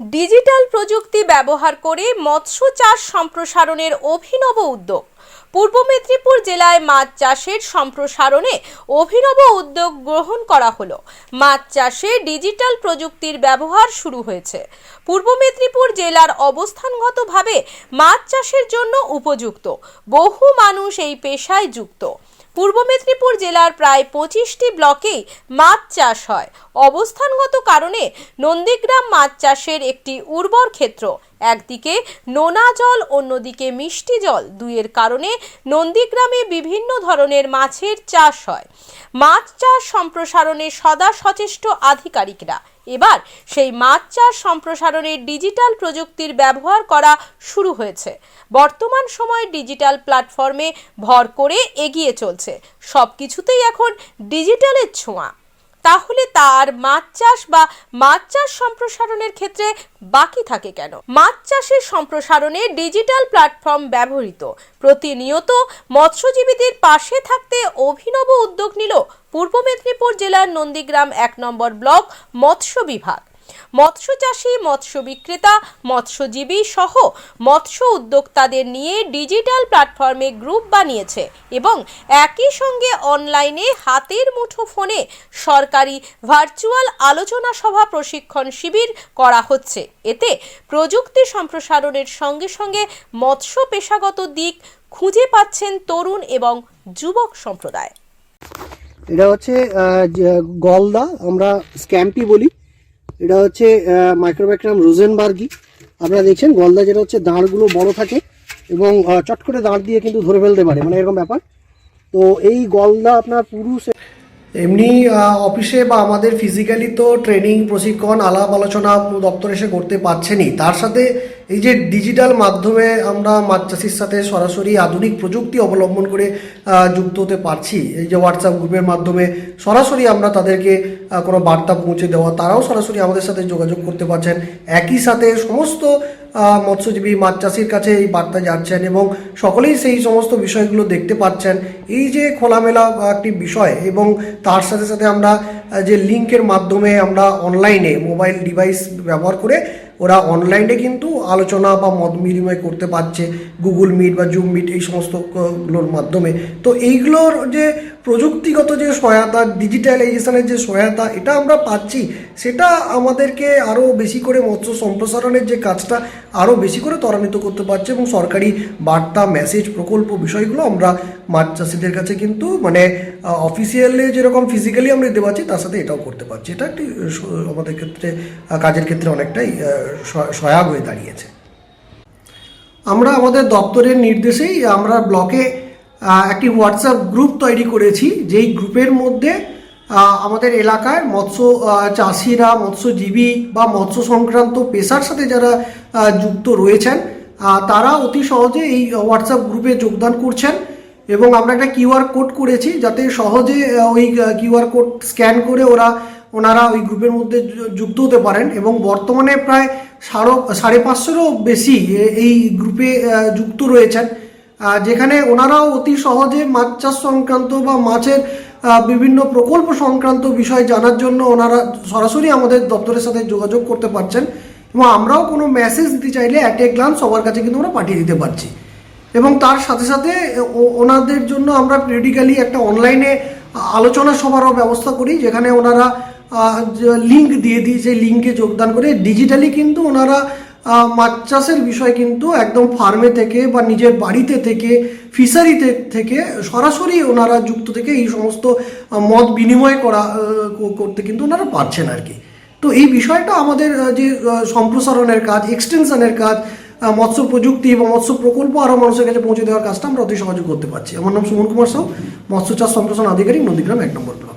Digital প্রযুক্তি ব্যবহার করে মৎস্য চাষ সম্প্রসারণের অভিনব উদ্যোগ। পূর্ব মেদিনীপুর জেলায় মাছ চাষের সম্প্রসারণে অভিনব উদ্যোগ গ্রহণ করা হলো। মাছ চাষে ডিজিটাল প্রযুক্তির ব্যবহার শুরু হয়েছে। পূর্ব মেদিনীপুর জেলার অবস্থানগতভাবে মাছ চাষের জন্য উপযুক্ত। বহু মানুষ এই পেশায় যুক্ত। পূর্ব মেদিনীপুর জেলার প্রায় পঁচিশটি ব্লকেই মাছ চাষ হয়। অবস্থানগত কারণে নন্দীগ্রাম মাছ চাষের একটি উর্বর ক্ষেত্র। একদিকে নোনা জল, অন্যদিকে মিষ্টি জল। দুইয়ের কারণে নন্দীগ্রামে বিভিন্ন ধরনের মাছের চাষ হয়। মাছ চাষ সম্প্রসারণে সদা সচেষ্ট আধিকারিকরা। এবার সেই মাছ চাষ সম্প্রসারণে ডিজিটাল প্রযুক্তির ব্যবহার করা শুরু হয়েছে। বর্তমান সময়ে ডিজিটাল প্ল্যাটফর্মে ভর করে এগিয়ে চলছে। সব কিছুতেই এখন ডিজিটালের ছোঁয়া। তাহলে তার মাছ চাষ বা মাছ চাষ সম্প্রসারণের ক্ষেত্রে বাকি থাকে কেন? মাছ চাষের সম্প্রসারণে ডিজিটাল প্ল্যাটফর্ম ব্যবহৃত। প্রতিনিয়ত মৎস্যজীবীদের পাশে থাকতে অভিনব উদ্যোগ নিল পূর্ব মেদিনীপুর জেলার নন্দীগ্রাম এক নম্বর ব্লক মৎস্য বিভাগ। মৎস্য চাষী মৎস্য বিক্রেতা, মৎস্যজীবী সহ মৎস্য উদ্যোক্তাদের নিয়ে ডিজিটাল প্ল্যাটফর্মে গ্রুপ বানিয়েছে এবং একই সঙ্গে অনলাইনে হাতের মুঠো ফোনে সরকারি ভার্চুয়াল আলোচনা সভা প্রশিক্ষণ শিবির করা হচ্ছে। এতে প্রযুক্তি সম্প্রসারণের সঙ্গে সঙ্গে মৎস্য পেশাগত দিক খুঁজে পাচ্ছেন তরুণ এবং যুবক সম্প্রদায়। এটা হচ্ছে গলদা, আমরা স্ক্যাম্পি বলি। এটা হচ্ছে মাইক্রোব্যাকটাম রোজেনবার্গি আপনারা দেখছেন, গলদা যেটা হচ্ছে, দাঁড়গুলো বড় থাকে এবং চট করে দাঁড় দিয়ে কিন্তু ধরে ফেলতে পারে। মানে এরকম ব্যাপার। তো এই গলদা আপনার পুরুষ এমনি অফিসে বা আমাদের ফিজিক্যালি তো ট্রেনিং প্রশিক্ষণ, আলাপ আলোচনা দপ্তর এসে করতে পারছেনই। তার সাথে এই যে ডিজিটাল মাধ্যমে আমরা মাছ চাষির সাথে সরাসরি আধুনিক প্রযুক্তি অবলম্বন করে যুক্ত হতে পারছি। এই যে হোয়াটসঅ্যাপ গ্রুপের মাধ্যমে সরাসরি আমরা তাদেরকে কোনো বার্তা পৌঁছে দেওয়া, তারাও সরাসরি আমাদের সাথে যোগাযোগ করতে পারছেন। একই সাথে সমস্ত মৎস্যজীবী মাছ চাষির কাছে এই বার্তা যাচ্ছেন এবং সকলেই সেই সমস্ত বিষয়গুলো দেখতে পাচ্ছেন। এই যে খোলামেলা একটি বিষয় এবং তার সাথে সাথে আমরা যে লিঙ্কের মাধ্যমে আমরা অনলাইনে মোবাইল ডিভাইস ব্যবহার করে ওরা অনলাইনে কিন্তু আলোচনা বা মত বিনিময় করতে পারছে গুগল মিট বা জুম মিট এই সমস্তগুলোর মাধ্যমে। তো এইগুলোর যে প্রযুক্তিগত যে সহায়তা ডিজিটালাইজেশনের যে সহায়তা, এটা আমরা পাচ্ছি, সেটা আমাদেরকে আরও বেশি করে মৎস্য সম্প্রসারণের যে কাজটা আরও বেশি করে ত্বরান্বিত করতে পারছে এবং সরকারি বার্তা মেসেজ প্রকল্প বিষয়গুলো আমরা মাছ চাষিদের কাছে কিন্তু মানে অফিসিয়ালি যেরকম ফিজিক্যালি আমরা দিতে পারছি, তার সাথে এটাও করতে পারছি। এটা একটি আমাদের ক্ষেত্রে কাজের ক্ষেত্রে অনেকটাই সহায়ক হয়ে দাঁড়িয়েছে। আমরা আমাদের দপ্তরের নির্দেশেই আমরা ব্লকে একটি হোয়াটসঅ্যাপ গ্রুপ তৈরি করেছি, যেই গ্রুপের মধ্যে আমাদের এলাকার মৎস্য চাষিরা, মৎস্যজীবী বা মৎস্য সংক্রান্ত পেশার সাথে যারা যুক্ত রয়েছেন তারা অতি সহজে এই হোয়াটসঅ্যাপ গ্রুপে যোগদান করছেন এবং আমরা একটা কিউআর কোড করেছি যাতে সহজে ওই কিউআর কোড স্ক্যান করে ওরা ওনারা ওই গ্রুপের মধ্যে যুক্ত হতে পারেন এবং বর্তমানে প্রায় সাড়ে সাড়ে পাঁচশোরও বেশি এই গ্রুপে যুক্ত রয়েছেন। যেখানে ওনারাও অতি সহজে মাছ চাষ সংক্রান্ত বা মাছের বিভিন্ন প্রকল্প সংক্রান্ত বিষয় জানার জন্য ওনারা সরাসরি আমাদের দপ্তরের সাথে যোগাযোগ করতে পারছেন এবং আমরাও কোনো মেসেজ দিতে চাইলে অ্যাট এ গ্লান্স সবার কাছে কিন্তু আমরা পাঠিয়ে দিতে পারছি। এবং তার সাথে সাথে ওনাদের জন্য আমরা পিরিয়ডিক্যালি একটা অনলাইনে আলোচনা সভারও ব্যবস্থা করি, যেখানে ওনারা লিঙ্ক দিয়ে দিই সেই লিঙ্কে যোগদান করে ডিজিটালি কিন্তু ওনারা মাছ চাষের বিষয় কিন্তু একদম ফার্মে থেকে বা নিজের বাড়িতে থেকে ফিশারিতে থেকে সরাসরি ওনারা যুক্ত থেকে এই সমস্ত মত বিনিময় করা করতে কিন্তু ওনারা পারছেন আর কি তো এই বিষয়টা আমাদের যে সম্প্রসারণের কাজ এক্সটেনশনের কাজ মৎস্য প্রযুক্তি বা মৎস্য প্রকল্প আরও মানুষের কাছে পৌঁছে দেওয়ার কাজটা আমরা অতি সহজে করতে পারছি। আমার নাম সুমন কুমার সাউ মৎস্য চাষ সম্প্রসারণ আধিকারিক, নদীগ্রাম এক নম্বর ব্লক।